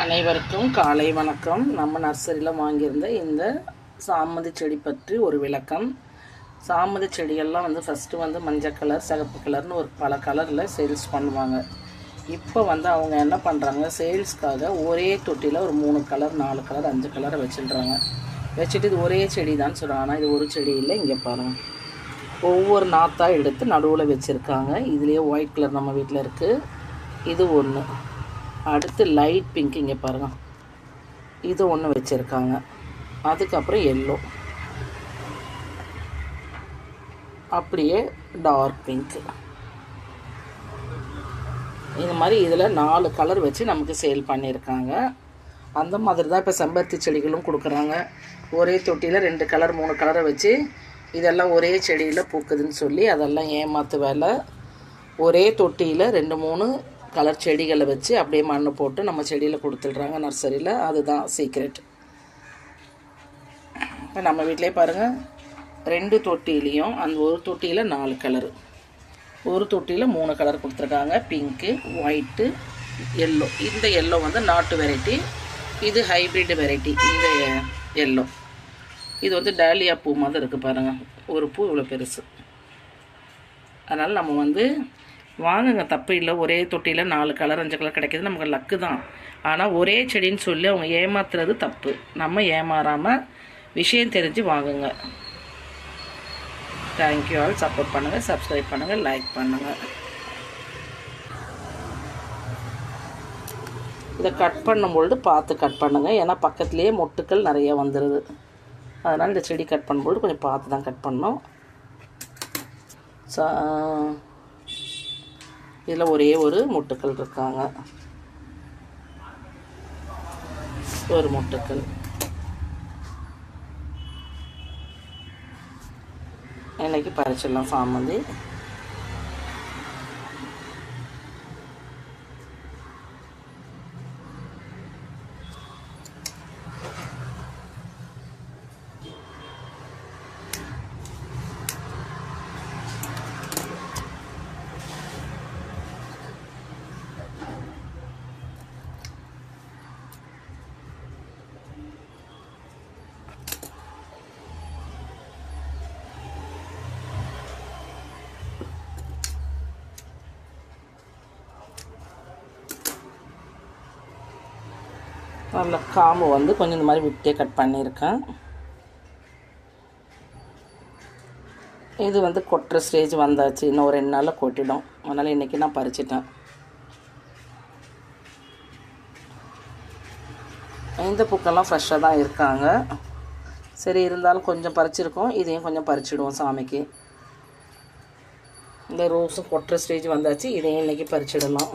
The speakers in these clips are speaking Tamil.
அனைவருக்கும் காலை வணக்கம். நம்ம நர்சரியில் வாங்கியிருந்த இந்த சாமந்தி செடி பற்றி ஒரு விளக்கம். சாமந்தி செடியெல்லாம் வந்து ஃபஸ்ட்டு வந்து மஞ்சள் கலர் சிகப்பு கலர்னு ஒரு பல கலரில் சேல்ஸ் பண்ணுவாங்க. இப்போ வந்து அவங்க என்ன பண்ணுறாங்க சேல்ஸ்க்காக ஒரே தொட்டியில் ஒரு மூணு கலர் நாலு கலர் அஞ்சு கலரை வச்சுடுறாங்க. வச்சுட்டு இது ஒரே செடி தான் சொல்கிறாங்க ஆனால் இது ஒரு செடி இல்லை இங்கே பாருங்கள் ஒவ்வொரு நாத்தாக எடுத்து நடுவில் வச்சுருக்காங்க. இதுலேயே ஒயிட் கலர் நம்ம வீட்டில் இருக்குது இது ஒன்று அடுத்து லைட் பிங்க் இங்கே பாருங்கள் இது ஒன்று வச்சுருக்காங்க. அதுக்கப்புறம் எல்லோ அப்படியே டார்க் பிங்க் இது மாதிரி இதில் நாலு கலர் வச்சு நமக்கு சேல் பண்ணியிருக்காங்க. அந்த மாதிரி தான் இப்போ செம்பருத்தி செடிகளும் கொடுக்குறாங்க. ஒரே தொட்டியில் ரெண்டு கலர் மூணு கலரை வச்சு இதெல்லாம் ஒரே செடியில் பூக்குதுன்னு சொல்லி அதெல்லாம் ஏமாத்து வேலை. ஒரே தொட்டியில் ரெண்டு மூணு கலர் செடிகளை வச்சு அப்படியே மண் போட்டு நம்ம செடியில் கொடுத்துட்றாங்க நர்சரியில். அதுதான் சீக்ரெட் இப்போ நம்ம வீட்டிலே பாருங்கள் ரெண்டு தொட்டிலையும் அந்த ஒரு தொட்டியில் நாலு கலரு ஒரு தொட்டியில் மூணு கலர் கொடுத்துருக்காங்க. பிங்க்கு ஒயிட்டு எல்லோ இந்த எல்லோ வந்து நாட்டு வெரைட்டி இது ஹைப்ரிட் வெரைட்டி இந்த எல்லோ இது வந்து டாலியா பூ மாதிரி இருக்குது பாருங்கள் ஒரு பூ இவ்வளோ பெருசு. அதனால் நம்ம வந்து வாங்குங்க தப்பு இல்லை. ஒரே தொட்டியில் நாலு கலர் அஞ்சு கலர் கிடைக்கிது நமக்கு லக்கு தான். ஆனால் ஒரே செடின்னு சொல்லி அவங்க ஏமாத்துறது தப்பு. நம்ம ஏமாறாமல் விஷயம் தெரிஞ்சு வாங்குங்க. தேங்க்யூ ஆல் சப்போர்ட் பண்ணுங்கள் சப்ஸ்கிரைப் பண்ணுங்கள் லைக் பண்ணுங்கள் இதை கட் பண்ணும்பொழுது பார்த்து கட் பண்ணுங்கள் ஏன்னா பக்கத்துலேயே மொட்டுக்கள் நிறைய வந்துடுது அதனால் இந்த செடி கட் பண்ணும்பொழுது கொஞ்சம் பார்த்து தான் கட் பண்ணோம் சா இதில் ஒரே ஒரு முட்டுக்கள் இருக்காங்க. ஒரு முட்டுக்கள். இன்றைக்கி பறிச்சிடலாம் சாமந்தி. அதில் காம்பு வந்து கொஞ்சம் இந்த மாதிரி விட்டே கட் பண்ணியிருக்கேன். இது வந்து கொட்டுற ஸ்டேஜ் வந்தாச்சு. இன்னும் ஒரு ரெண்டு நாளில் கொட்டிடும். அதனால் இன்றைக்கி நான் பறிச்சிட்டேன். இந்த பூக்கெல்லாம் ஃப்ரெஷ்ஷாக தான் இருக்காங்க. சரி இருந்தாலும் கொஞ்சம் பறிச்சிருக்கோம். இதையும் கொஞ்சம் பறிச்சிடுவோம் சாமிக்கு. இந்த ரோஸும் கொட்டுற ஸ்டேஜ் வந்தாச்சு. இதையும் இன்றைக்கி பறிச்சிடலாம்.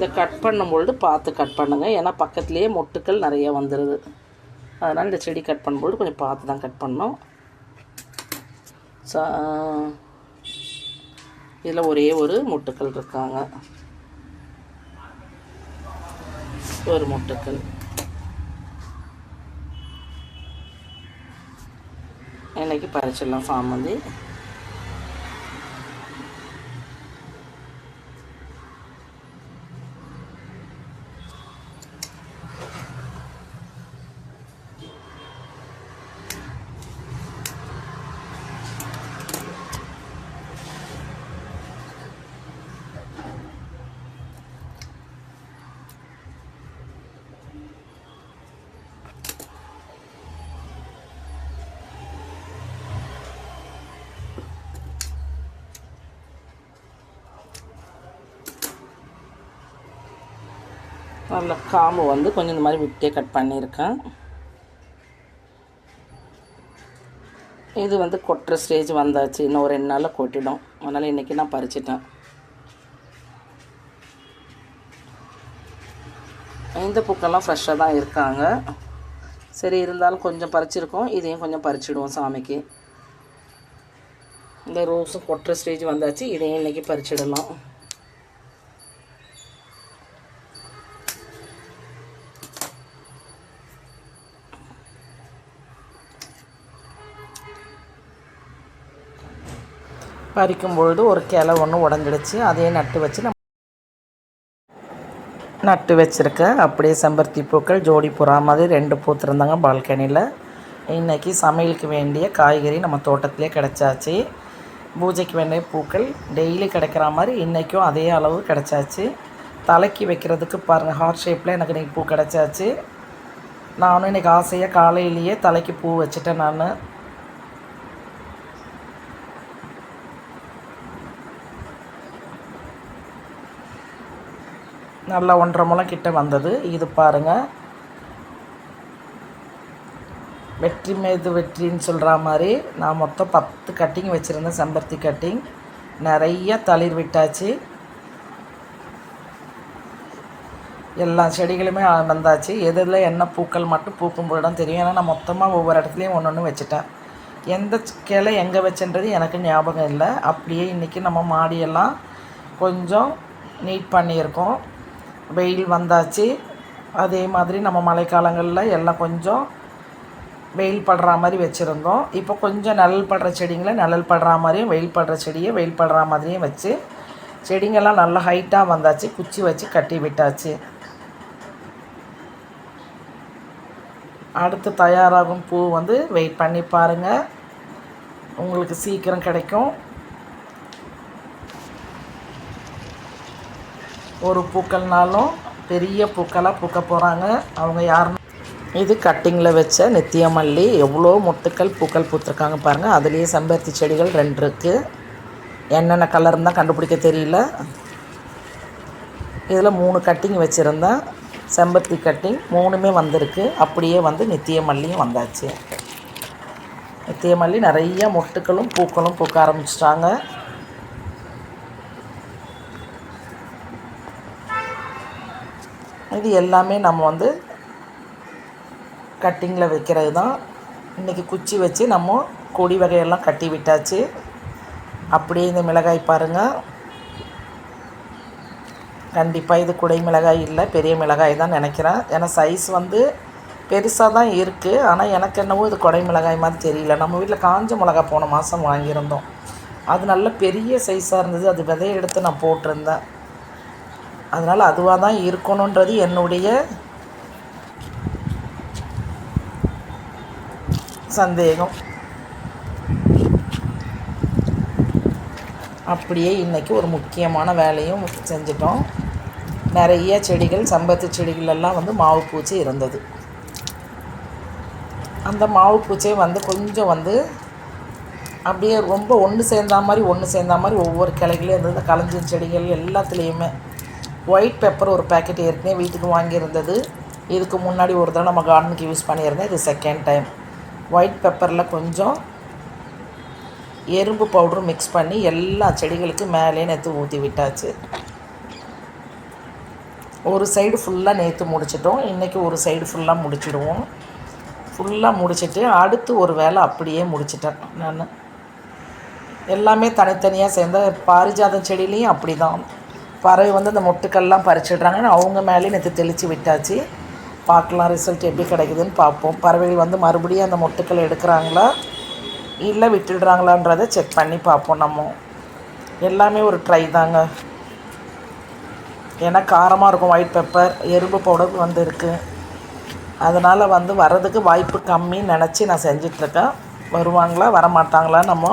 இதை கட் பண்ணும்பொழுது பார்த்து கட் பண்ணுங்கள் ஏன்னா பக்கத்துலேயே மொட்டுக்கள் நிறைய வந்துடுது அதனால் இந்த செடி கட் பண்ணும்பொழுது கொஞ்சம் பார்த்து தான் கட் பண்ணோம் சா இதில் ஒரே ஒரு மொட்டுக்கள் இருக்காங்க. ஒரு மொட்டுக்கள். இன்றைக்கி பறிச்சிடலாம் சாமந்தி நல்ல காம்பு வந்து கொஞ்சம் இந்த மாதிரி விட்டே கட் பண்ணியிருக்கேன். இது வந்து கொட்டுற ஸ்டேஜ் வந்தாச்சு. இன்னும் ஒரு ரெண்டு நாளில் கொட்டிடும். அதனால் இன்றைக்கி நான் பறிச்சிட்டேன். இந்த பூக்கெல்லாம் ஃப்ரெஷ்ஷாக தான் இருக்காங்க. சரி இருந்தாலும் கொஞ்சம் பறிச்சிருக்கோம். இதையும் கொஞ்சம் பறிச்சிடுவோம் சாமிக்கு. இந்த ரோஸும் கொட்டுற ஸ்டேஜ் வந்தாச்சு. இதையும் இன்றைக்கி பறிச்சிடலாம். பறிக்கும் பொழுது ஒரு கிளை ஒன்று உடஞ்சிடுச்சு. அதையே நட்டு வச்சு நம்ம நட்டு வச்சுருக்கேன் அப்படியே செம்பருத்தி பூக்கள் ஜோடி புறா மாதிரி ரெண்டு பூத்திருந்தாங்க பால்கனியில் இன்றைக்கி சமையலுக்கு வேண்டிய காய்கறி நம்ம தோட்டத்திலே கிடச்சாச்சு. பூஜைக்கு வேண்டிய பூக்கள் டெய்லி கிடைக்கிற மாதிரி இன்றைக்கும் அதே அளவு கிடச்சாச்சு. தலைக்கு வைக்கிறதுக்கு பாருங்கள் ஹார்ட் ஷேப்பில் எனக்கு இன்றைக்கி பூ கிடச்சாச்சு. நானும் இன்றைக்கி ஆசையாக காலையிலேயே தலைக்கு பூ வச்சுட்டேன் நான். நல்லா ஒன்றரை முளம் கிட்ட வந்தது. இது பாருங்கள் வெற்றி மீது வெற்றின்னு சொல்கிற மாதிரி நான் மொத்தம் பத்து கட்டிங் வச்சுருந்தேன் செம்பருத்தி கட்டிங் நிறைய தளிர் விட்டாச்சு. எல்லா செடிகளுமே வந்தாச்சு. எதில் என்ன பூக்கள் மட்டும் பூக்கும் போதும் தெரியும். ஏன்னா நான் மொத்தமாக ஒவ்வொரு இடத்துலையும் ஒன்று ஒன்று வச்சுட்டேன். எந்த கிளை எங்கே வச்சுன்றது எனக்கு ஞாபகம் இல்லை. அப்படியே இன்றைக்கி நம்ம மாடியெல்லாம் கொஞ்சம் நீட் பண்ணியிருக்கோம். வெயில் வந்தாச்சு. அதே மாதிரி நம்ம மழைக்காலங்களில் எல்லாம் கொஞ்சம் வெயில் படுற மாதிரி வச்சுருந்தோம். இப்போ கொஞ்சம் நிழல் படுற செடிங்களை நிழல் படுற மாதிரியும் வெயில் படுற செடியை வெயில் படுற மாதிரியும் வச்சு செடிங்கள்லாம் நல்லா ஹைட்டாக வந்தாச்சு. குச்சி வச்சு கட்டி விட்டாச்சு. அடுத்து தயாராகும் பூ வந்து வெயிட் பண்ணி பாருங்கள் உங்களுக்கு சீக்கிரம் கிடைக்கும். ஒரு பூக்கள்னாலும் பெரிய பூக்களாக பூக்க போகிறாங்க. அவங்க யாருன்னு இது கட்டிங்கில் வச்ச நித்திய மல்லி எவ்வளோ மொட்டுக்கள் பூக்கள் பூத்துருக்காங்க பாருங்கள் அதுலேயே செம்பருத்தி செடிகள் ரெண்டு இருக்குது என்னென்ன கலர்னு தான் கண்டுபிடிக்க தெரியல. இதில் மூணு கட்டிங் வச்சுருந்தேன். செம்பருத்தி கட்டிங் மூணுமே வந்திருக்கு. அப்படியே வந்து நித்திய மல்லியும் வந்தாச்சு. நித்திய மல்லி நிறைய மொட்டுக்களும் பூக்களும் பூக்க ஆரம்பிச்சிட்டாங்க. இது எல்லாமே நம்ம வந்து கட்டிங்கில் வைக்கிறது தான். இன்றைக்கி குச்சி வச்சு நம்ம கொடி வகையெல்லாம் கட்டி விட்டாச்சு. அப்படியே இந்த மிளகாய் பாருங்கள் கண்டிப்பாக இது குடை மிளகாய் இல்லை பெரிய மிளகாய் தான் நினைக்கிறேன். ஏன்னா சைஸ் வந்து பெருசாக தான் இருக்குது ஆனால் எனக்கு என்னவோ இது குடை மிளகாய் மாதிரி தெரியல. நம்ம வீட்டில் காஞ்ச மிளகா போன மாதம் வாங்கியிருந்தோம். அது நல்ல பெரிய சைஸாக இருந்தது. அது விதையை எடுத்து நான் போட்டிருந்தேன். அதனால் அதுவாக தான் இருக்கணுன்றது என்னுடைய சந்தேகம். அப்படியே இன்றைக்கி ஒரு முக்கியமான வேலையும் செஞ்சிட்டோம். நிறைய செடிகள் சம்பத்து செடிகள் எல்லாம் வந்து மாவு பூச்சி இருந்தது. அந்த மாவு பூச்சியை வந்து கொஞ்சம் வந்து அப்படியே ரொம்ப ஒன்று சேர்ந்தா மாதிரி ஒன்று சேர்ந்தா மாதிரி ஒவ்வொரு கிளைகளையும் இருந்தது களஞ்சி செடிகள் எல்லாத்துலேயுமே ஒயிட் பெப்பர் ஒரு பேக்கெட் ஏற்கனவே வீட்டுக்கு வாங்கியிருந்தது. இதுக்கு முன்னாடி ஒரு தடவை நம்ம கார்டனுக்கு யூஸ் பண்ணியிருந்தேன். இது செகண்ட் டைம் ஒயிட் பெப்பரில் கொஞ்சம் எறும்பு பவுடரும் மிக்ஸ் பண்ணி எல்லா செடிகளுக்கும் மேலே நேற்று ஊற்றி விட்டாச்சு. ஒரு சைடு ஃபுல்லாக நேற்று முடிச்சிட்டோம். இன்றைக்கி ஒரு சைடு ஃபுல்லாக முடிச்சிடுவோம். ஃபுல்லாக முடிச்சிட்டு அடுத்து ஒரு வேலை அப்படியே முடிச்சிட்டேன் நான். எல்லாமே தனித்தனியாக சேர்ந்த பாரிஜாதம் செடியிலையும் அப்படி தான் பறவை வந்து அந்த மொட்டுக்கள்லாம் பறிச்சிடுறாங்கன்னு அவங்க மேலேயும் நேற்று தெளித்து விட்டாச்சு. பார்க்கலாம் ரிசல்ட் எப்படி கிடைக்குதுன்னு பார்ப்போம். பறவைகள் வந்து மறுபடியும் அந்த மொட்டுக்கள் எடுக்கிறாங்களா? இல்லை விட்டுடுறாங்களான்றதை செக் பண்ணி பார்ப்போம் நம்ம. எல்லாமே ஒரு ட்ரை தாங்க. ஏன்னா காரமாக இருக்கும் ஒயிட் பெப்பர் எறும்பு பவுடர் வந்து இருக்குது அதனால் வந்து வர்றதுக்கு வாய்ப்பு கம்மின்னு நினச்சி நான் செஞ்சிட்ருக்கேன் வருவாங்களா வரமாட்டாங்களா நம்ம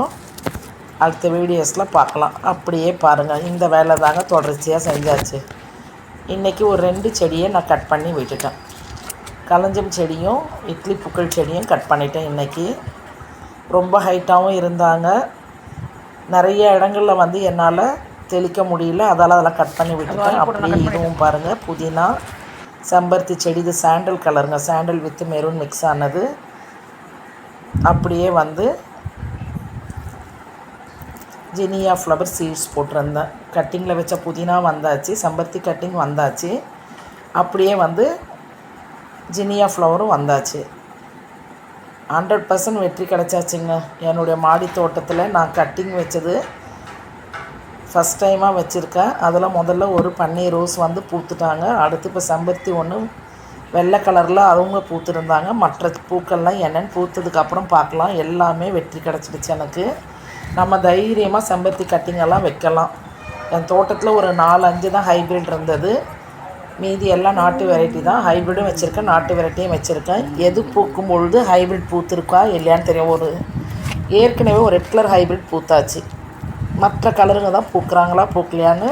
அடுத்த வீடியோஸில் பார்க்கலாம். அப்படியே பாருங்கள் இந்த வேலை தாங்க தொடர்ச்சியாக செஞ்சாச்சு. இன்றைக்கி ஒரு ரெண்டு செடியை நான் கட் பண்ணி விட்டுட்டேன். கலஞ்சம் செடியும் இட்லி புக்கள் செடியும் கட் பண்ணிட்டேன் இன்றைக்கி ரொம்ப ஹைட்டாகவும் இருந்தாங்க. நிறைய இடங்களில் வந்து என்னால் தெளிக்க முடியல. அதால் அதெல்லாம் கட் பண்ணி விட்டுட்டேன். அப்படியே இதுவும் பாருங்கள் புதினா செம்பருத்தி செடி இது சாண்டல் கலருங்க சாண்டல் வித் மெரூன் மிக்ஸ் ஆனது. அப்படியே வந்து ஜெனியா ஃப்ளவர் சீட்ஸ் போட்டிருந்தேன். கட்டிங்கில் வச்ச புதினா வந்தாச்சு செம்பருத்தி கட்டிங் வந்தாச்சு. அப்படியே வந்து ஜினியா ஃப்ளவரும் வந்தாச்சு. ஹண்ட்ரட் பர்சன்ட் வெற்றி கிடச்சாச்சுங்க. என்னுடைய மாடி தோட்டத்தில் நான் கட்டிங் வச்சது ஃபஸ்ட் டைமாக வச்சுருக்கேன். அதில் முதல்ல ஒரு பன்னீர் ரோஸ் வந்து பூத்துட்டாங்க. அடுத்து இப்போ செம்பருத்தி ஒன்று வெள்ளை கலரில் அவங்க பூத்துருந்தாங்க. மற்ற பூக்கள்லாம் என்னென்னு பூத்ததுக்கப்புறம் பார்க்கலாம். எல்லாமே வெற்றி கிடச்சிடுச்சு எனக்கு. நம்ம தைரியமாக செம்பருத்தி கட்டிங்கெல்லாம் வைக்கலாம். என் தோட்டத்தில் ஒரு நாலு அஞ்சு தான் ஹைப்ரிட் இருந்தது. மீதி எல்லாம் நாட்டு வெரைட்டி தான். ஹைப்ரிடும் வச்சுருக்கேன். நாட்டு வெரைட்டியும் வச்சுருக்கேன். எது பூக்கும் பொழுது ஹைப்ரிட் பூத்திருக்கா இல்லையான்னு தெரியும். ஒரு ஏற்கனவே ஒரு ரெட் கலர் ஹைப்ரிட் பூத்தாச்சு. மற்ற கலருங்க தான் பூக்குறாங்களா பூக்கலையான்னு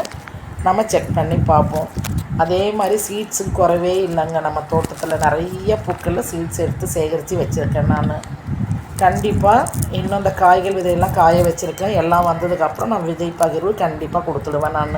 நம்ம செக் பண்ணி பார்ப்போம். அதே மாதிரி சீட்ஸும் குறவே இல்லைங்க. நம்ம தோட்டத்தில் நிறைய பூக்களில் சீட்ஸ் எடுத்து சேகரித்து வச்சுருக்கேன் நான். கண்டிப்பாக இன்னும் இந்த காய்கள் விதையெல்லாம் காய வச்சுருக்கேன். எல்லாம் வந்ததுக்கப்புறம் நான் விதை பகிர்வு கண்டிப்பாக கொடுத்துடுவேன் நான்.